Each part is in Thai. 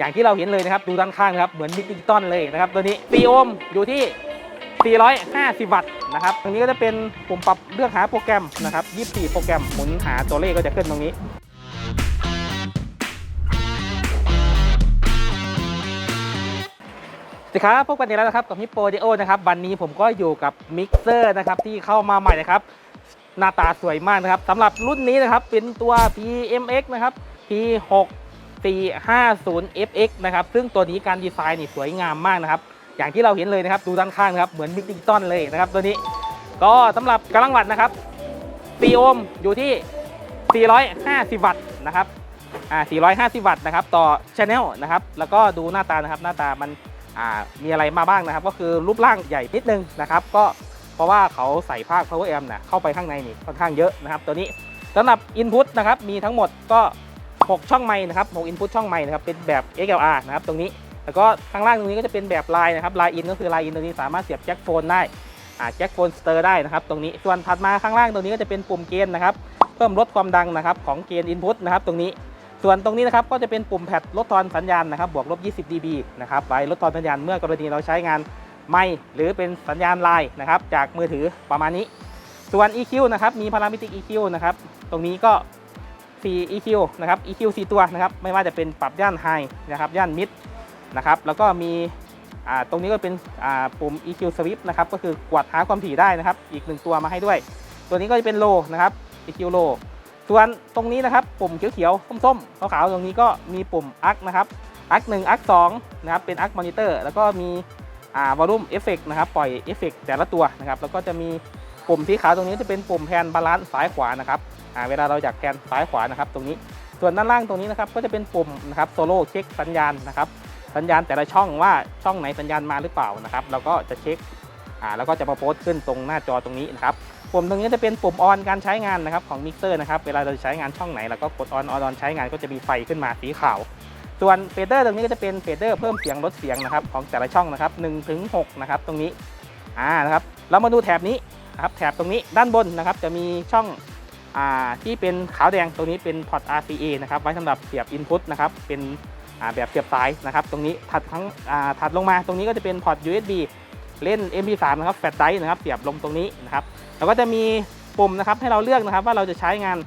อย่างที่เราเห็นเลยนะครับ ดูด้านข้างนะครับ เหมือนดิจิตอลเลยนะครับ ตัวนี้ซีโอมอยู่ที่ 450 วัตต์นะครับ ตรงนี้ก็จะเป็นปุ่มปรับเลือกหาโปรแกรมนะครับ 24 โปรแกรม หมุนหาตัวเลขก็จะขึ้นตรงนี้สวัสดีครับพบกันอีกแล้วนะครับ กับฮิปโปดิโอนะครับ วันนี้ผมก็อยู่กับมิกเซอร์นะครับ ที่เข้ามาใหม่นะครับ หน้าตาสวยมากนะครับสำหรับรุ่นนี้นะครับ เป็นตัว PMX นะครับ P6 450 FX นะครับ ซึ่งตัวนี้การดีไซน์นี่สวยงามมากนะครับ อย่างที่เราเห็นเลยนะครับ ดูด้านข้างนะครับ เหมือนดิจิตอลเลยนะครับ ตัวนี้ ก็สำหรับกำลังวัตต์นะครับ4โอห์มอยู่ที่ 450 วัตต์นะครับ อ่า 450 วัตต์นะครับ ต่อชแนลนะครับ แล้วก็ดูหน้าตานะครับ หน้าตามันอ่ามีอะไรมาบ้างนะครับ ก็คือรูปร่างใหญ่นิดนึงนะครับ ก็เพราะว่าเขาใส่ภาค power amp นะเข้าไปข้างในนี่ค่อนข้างเยอะนะครับ ตัวนี้สำหรับ input นะครับ มีทั้งหมดก็ 6 ช่องไม้นะครับ6 input ช่องไม้นะครับเป็นแบบ XLR นะครับตรงนี้แล้วก็ข้างล่างตรงนี้ก็จะเป็นแบบลายนะครับลายอินก็คือลายอินตรงนี้สามารถเสียบแจ็คโฟนได้อ่าแจ็คโฟนสเตอร์ได้นะครับตรงนี้ส่วนถัดมาข้างล่างตรงนี้ก็จะเป็นปุ่มเกณฑ์นะครับเพิ่มลดความดังนะครับของเกณฑ์อินพุตนะครับตรงนี้ส่วนตรงนี้นะครับก็จะเป็นปุ่มแพดลดทอนสัญญาณนะครับบวกลบ 20 dB นะครับไว้ลดทอนสัญญาณเมื่อกรณีเราใช้งานไม่หรือเป็นสัญญาณไลน์นะครับจากมือถือประมาณนี้ ส่วน EQ นะครับมีพารามิติก EQ นะครับตรงนี้ก็ 4 EQ นะครับ EQ 4 ตัวนะครับไม่ว่าจะเป็นปรับย่าน High นะครับย่าน Mid นะครับแล้วก็มีตรงนี้ก็เป็นปุ่ม EQ Sweep นะครับก็คือกวาดหาความถี่ได้นะครับ อีกหนึ่งตัวมาให้ด้วย ตัวนี้ก็จะเป็น Low นะครับ EQ Low ส่วนตรงนี้นะครับปุ่มเขียวๆส้มๆขาวๆตรงนี้ก็มีปุ่ม ARC นะครับ ARC 1 ARC 2นะครับเป็น ARC Monitor แล้วก็มีวอ่า Volume Effect นะครับปล่อยเอฟเฟกแต่ละตัวนะครับแล้วก็จะมีปุ่มสีขาวตรงนี้จะเป็นปุ่มแพนบาลานซ์ซ้ายขวานะครับ เวลาเราอยากแกนซ้ายขวานะครับ ตรงนี้ส่วนด้านล่างตรงนี้นะครับก็จะเป็นปุ่มนะครับโซโล่เช็คสัญญาณนะครับสัญญาณแต่ละช่องว่าช่องไหนสัญญาณมาหรือเปล่านะครับเราก็จะเช็คอ่าแล้วก็จะมาโพสต์ขึ้นตรงหน้าจอตรงนี้นะครับปุ่มตรงนี้จะเป็นปุ่มออนการใช้งานนะครับของมิกเซอร์นะครับเวลาเราใช้งานช่องไหนเราก็กดออนออนใช้งานก็จะมีไฟขึ้นมาสีขาว ส่วนเฟเดอร์ตรงนี้ก็จะเป็นเฟเดอร์เพิ่มเสียงลดเสียงนะครับของแต่ละช่องนะครับ1ถึง6นะครับตรงนี้อ่านะครับเรามาดูแถบนี้นะครับแถบตรงนี้ด้านบนนะครับจะมีช่อง ที่เป็นขาวแดงตรงนี้เป็นพอร์ต RCA นะครับไว้สำหรับเสียบ Input นะครับเป็นแบบเสียบสายนะครับตรงนี้ถัดทั้งถัดลงมาตรงนี้ก็จะเป็นพอร์ต USB เล่น MP3 นะครับแฟลชไดร์นะครับเสียบลงตรงนี้นะครับแล้วก็จะมีปุ่มนะครับให้เราเลือกนะครับว่าเราจะใช้งาน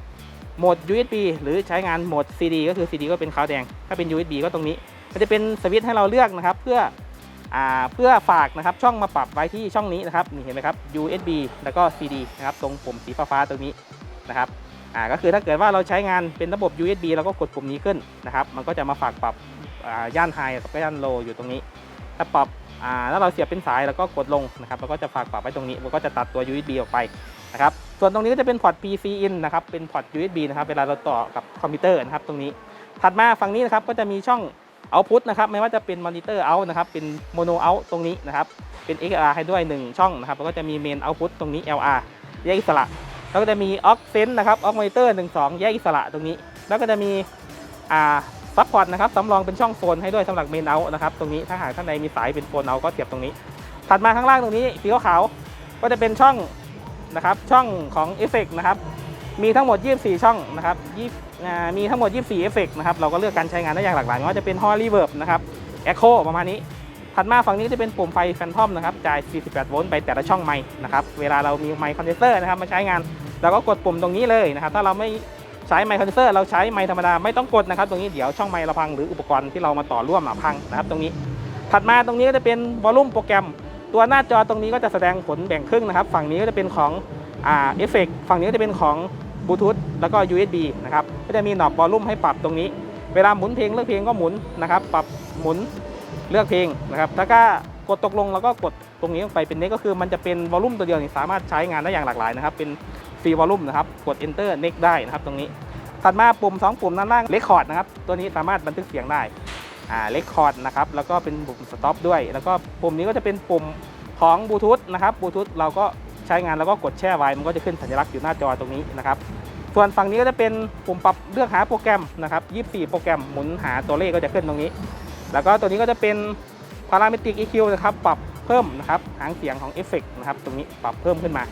โหมด USB หรือใช้งานโหมด CD ก็คือ CD ก็เป็นขาวแดง ถ้าเป็น USB ก็ตรงนี้ มันจะเป็นสวิตช์ให้เราเลือกนะครับ เพื่ออเพื่อฝากนะครับช่องมาปรับไว้ที่ช่องนี้นะครับนี่เห็นไหมครับ USB แล้วก็ CD นะครับตรงปุ่มสีฟ้าๆตรงนี้ นะครับอ่าก็คือถ้าเกิดว่าเราใช้งานเป็นระบบ USB เราก็กดปุ่มนี้ขึ้นนะครับ มันก็จะมาฝากปรับอ่าย่านไฮกับย่านโลอยู่ตรงนี้ ถ้าปรับอ่าถ้าเราเสียบเป็นสายแล้วก็กดลงนะครับเราก็จะฝากปรับไว้ตรงนี้ มันก็จะตัดตัว USB ออกไปนะครับ ส่วนตรงนี้ก็จะเป็นพอร์ต PC in นะครับ เป็นพอร์ต USB นะครับ เวลาเราต่อกับคอมพิวเตอร์นะครับ ตรงนี้ ถัดมาฝั่งนี้นะครับ ก็จะมีช่อง output นะครับ ไม่ว่าจะเป็นมอนิเตอร์ out นะครับ เป็น mono out ตรงนี้นะครับ เป็น XLR ให้ด้วย 1 ช่องนะครับ แล้วก็จะมี main output ตรงนี้ LR แยกอิสระ แล้วก็จะมี aux sense นะครับ aux monitor 1 2แยกอิสระตรงนี้ แล้วก็จะมีอ่าซัพพอร์ตนะครับสำรองเป็นช่องโฟนให้ด้วยสำหรับเมนเอานะครับตรงนี้ถ้าหากข้างในมีสายเป็นโฟนเอาก็เสียบตรงนี้ ถัดมาข้างล่างตรงนี้สีขาวก็จะเป็นช่องนะครับช่องของเอฟเฟกนะครับมีทั้งหมด 24 ช่องนะครับมีทั้งหมด 24เอฟเฟกนะครับเราก็เลือกการใช้งานได้อย่างหลากหลายไม่ว่าจะเป็น Hall Reverb นะครับ Echo ประมาณนี้ ถัดมาฝั่งนี้ก็จะเป็นปุ่มไฟแฟนทอมนะครับจ่าย 48 โวลต์ไปแต่ละช่องไมค์นะครับ เวลาเรามีไมค์คอนเดนเซอร์นะครับมาใช้งานเราก็กดปุ่มตรงนี้เลยนะครับ ถ้าเราไม่ใช้ไมค์คอนเดนเซอร์เราใช้ไมค์ธรรมดาไม่ต้องกดนะครับ ตรงนี้เดี๋ยวช่องไมค์เราพังหรืออุปกรณ์ที่เรามาต่อร่วมอะพังนะครับ ตรงนี้ ถัดมาตรงนี้ก็จะเป็นวอลลุ่มโปรแกรม ตัวหน้าจอตรงนี้ก็จะแสดงผลแบ่งครึ่งนะครับ ฝั่งนี้ก็จะเป็นของอ่าเอฟเฟกฝั่งนี้ก็จะเป็นของบลูทูธแล้วก็ USB นะครับ ก็จะมีหนอบวอลลุ่มให้ปรับตรงนี้ เวลาหมุนเพลงเลือกเพลงก็หมุนนะครับ ปรับหมุน เลือกเพลงนะครับถ้าก็กดตกลงแล้วก็กดตรงนี้ลงไปเป็นเน็กก็คือมันจะเป็นวอลลุ่มตัวเดียวนี่สามารถใช้งานได้อย่างหลากหลายนะครับเป็นฟรีวอลลุ่มนะครับกด enter next ได้นะครับตรงนี้ถัดมาปุ่ม 2 ปุ่มด้านล่าง record นะครับตัวนี้สามารถบันทึกเสียงได้อ่า record นะครับแล้วก็เป็นปุ่ม stop ด้วย แล้วก็ปุ่มนี้ก็จะเป็นปุ่มของบลูทูธนะครับบลูทูธเราก็ใช้งานแล้วก็กดแช่ไว้ มันก็จะขึ้นสัญลักษณ์อยู่หน้าจอตรงนี้นะครับส่วนฝั่งนี้ก็จะเป็นปุ่มปรับเลือกหาโปรแกรมนะครับ24 โปรแกรมหมุนหาตัวเลขก็จะขึ้นตรงนี้ แล้วก็ตัวนี้ก็จะเป็น Parametric EQ นะครับปรับเพิ่มนะครับหางเสียงของเอฟเฟกนะครับตรงนี้ปรับเพิ่มขึ้นมา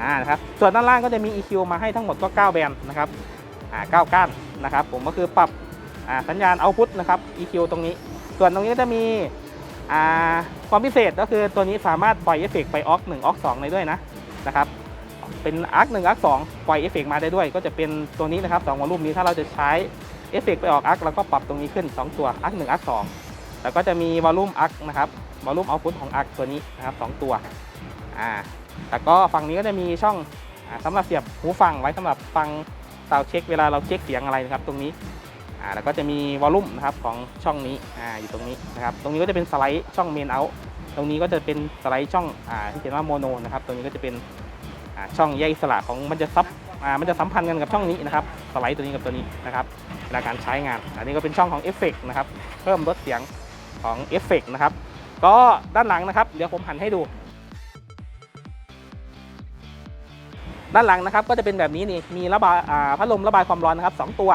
อ่านะครับส่วนด้านล่างก็จะมี EQ มาให้ทั้งหมดก็ 9 แบนนะครับอ่า9ก้านนะครับผมก็คือปรับอ่าสัญญาณเอาพุทนะครับ EQ ตรงนี้ ส่วนตรงนี้ก็จะมีอ่าความพิเศษก็คือตัวนี้สามารถปล่อยเอฟเฟกต์ไปออก1ออก2ได้ด้วยนะนะครับเป็นอาร์คหนึ่งอาร์คสองปล่อยเอฟเฟกต์มาได้ด้วย ก็จะเป็นตัวนี้นะครับสองวอลลุ่มนี้ถ้าเราจะใช้ เอฟเฟกไปออกอาร์คเราก็ปรับตรงนี้ขึ้น 2 ตัวอาร์คหนึ่งอาร์คสองแล้วก็จะมีวอลลุ่มอาร์คนะครับวอลลุ่มเอาพุทของอาร์คตัวนี้นะครับสองตัวอ่าแล้วก็ฝั่งนี้ก็จะมีช่องอาสำหรับเสียบหูฟังไว้สำหรับฟังซาเช็คเวลาเราเช็คเสียงอะไรนะครับ ตรงนี้อ่าแล้วก็จะมีวอลลุ่มนะครับของช่องนี้อ่าอยู่ตรงนี้นะครับตรงนี้ก็จะเป็นสไลด์ช่องเมนเอาตรงนี้ก็จะเป็นสไลด์ช่องอ่าที่เขียนว่าโมโนนะครับตรงนี้ก็จะเป็นช่องแยกอิสระของมันจะซับ อ่ามันจะสัมพันธ์กันกับช่องนี้นะครับสไลด์ตัวนี้กับตัวนี้นะครับเวลาการใช้งาน อันนี้ก็เป็นช่องของเอฟเฟกนะครับเพิ่มลดเสียงของเอฟเฟกนะครับก็ด้านหลังนะครับเดี๋ยวผมหันให้ดู ด้านหลังนะครับก็จะเป็นแบบนี้นี่มีระบายอ่าพัดลมระบายความร้อนนะครับสองตัว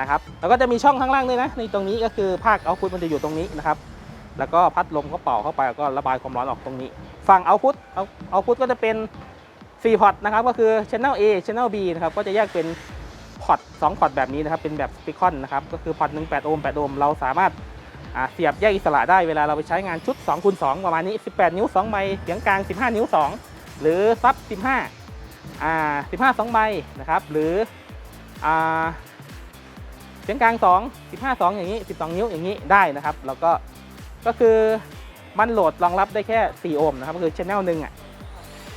นะครับแล้วก็จะมีช่องข้างล่างด้วยนะในตรงนี้ก็คือภาคเอาพุทมันจะอยู่ตรงนี้นะครับแล้วก็พัดลมก็เป่าเข้าไปแล้วก็ระบายความร้อนออกตรงนี้ ฝั่งเอาพุทเอาเอาพุทก็จะเป็น 4พอร์ตนะครับก็คือ Channel A Channel B นะครับก็จะแยกเป็นพอร์ต2พอร์ตแบบนี้นะครับเป็นแบบสปีคอนนะครับก็คือพอร์ต1 8โอห์ม8โอห์มเราสามารถาเสียบแยกอิสระได้เวลาเราไปใช้งานชุด2คูณ2ประมาณนี้ 18 นิ้ว2ใบเสียงกลาง 15 นิ้ว 2 หรือซับ 15อ่า15 2ใบนะครับหรืออ่าเสียงกลาง 2 15 2 อย่างนี้ 12 นิ้วอย่างนี้ได้นะครับ แล้วก็ก็คือมันโหลดรองรับได้แค่ 4 โอห์มนะครับก็คือ Channel หนึ่งอะ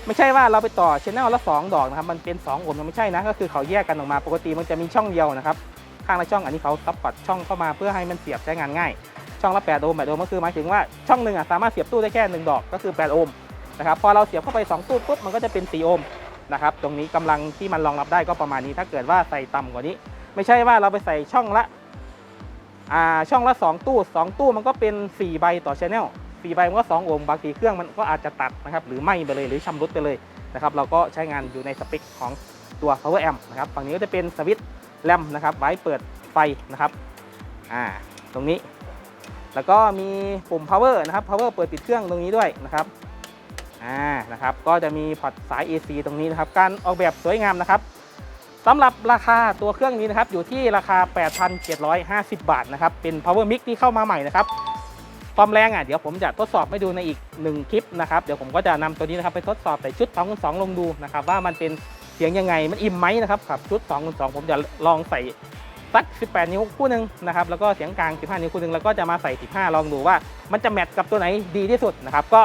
ไม่ใช่ว่าเราไปต่อชแนลละ 2 ดอกนะครับ มันเป็น2โอห์มไม่ใช่นะ ก็คือเขาแยกกันออกมา ปกติมันจะมีช่องเดียวนะครับ ข้างละช่อง อันนี้เขาซับพอร์ตช่องเข้ามาเพื่อให้มันเสียบใช้งานง่าย ช่องละ8โอห์ม8โอห์มก็คือหมายถึงว่าช่องหนึ่งอะสามารถเสียบตู้ได้แค่ 1 ดอก ก็คือ8โอห์มนะครับ พอเราเสียบเข้าไป 2 ตู้ปุ๊บ มันก็จะเป็น4โอห์มนะครับ ตรงนี้กำลังที่มันรองรับได้ก็ประมาณนี้ ถ้าเกิดว่าใส่ต่ำกว่านี้ ไม่ใช่ว่าเราไปใส่ช่องละ อ่า ช่องละ 2 ตู้ 2 ตู้มันก็เป็น 4 ใบต่อชแนล 4ใบมันก็ 2 โอห์มบางทีเครื่องมันก็อาจจะตัดนะครับหรือไหม้ไปเลยหรือชำรุดไปเลยนะครับเราก็ใช้งานอยู่ในสเปคของตัว power amp นะครับฝั่งนี้ก็จะเป็นสวิตช์แรมนะครับไว้เปิดไฟนะครับอ่าตรงนี้ แล้วก็มีปุ่ม power นะครับ power เปิดปิดเครื่องตรงนี้ด้วยนะครับอ่านะครับก็จะมีพอร์ตสาย AC ตรงนี้นะครับการออกแบบสวยงามนะครับสำหรับราคาตัวเครื่องนี้นะครับอยู่ที่ราคา 8,750 บาทนะครับเป็น power mix ที่เข้ามาใหม่นะครับ ความแรงอะเดี๋ยวผมจะทดสอบให้ดูในอีกหนึ่งคลิปนะครับเดี๋ยวผมก็จะนำตัวนี้นะครับไปทดสอบใส่ชุด2คูณ2ลงดูนะครับว่ามันเป็นเสียงยังไงมันอิ่มไหมนะครับกับชุด2คูณ2ผมจะลองใส่สัก 18 นิ้วคู่หนึ่งนะครับแล้วก็เสียงกลาง 15 นิ้วคู่หนึ่งแล้วก็จะมาใส่ 15 ลองดูว่า มันจะแมทกับตัวไหนดีที่สุดนะครับก็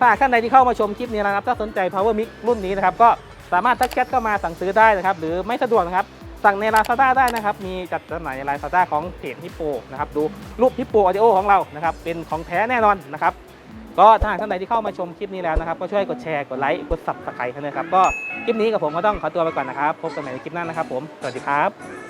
ถ้าท่านใดที่เข้ามาชมคลิปนี้นะครับถ้าสนใจ power mix รุ่นนี้นะครับก็สามารถทักแชทเข้ามาสั่งซื้อได้นะครับหรือไม่สะดวกนะครับ สั่งใน Lazada ได้นะครับ มีจัดจำหน่ายใน Lazada ของเพจฮิปโปนะครับ ดูรูปฮิปโปออดิโอของเรานะครับ เป็นของแท้แน่นอนนะครับ ก็ถ้าหากท่านใดที่เข้ามาชมคลิปนี้แล้วนะครับ ก็ช่วยกดแชร์ กดไลค์ กด subscribe กันนะครับ ก็คลิปนี้กับผมก็ต้องขอตัวไปก่อนนะครับ พบกันใหม่ในคลิปหน้านะครับผม สวัสดีครับ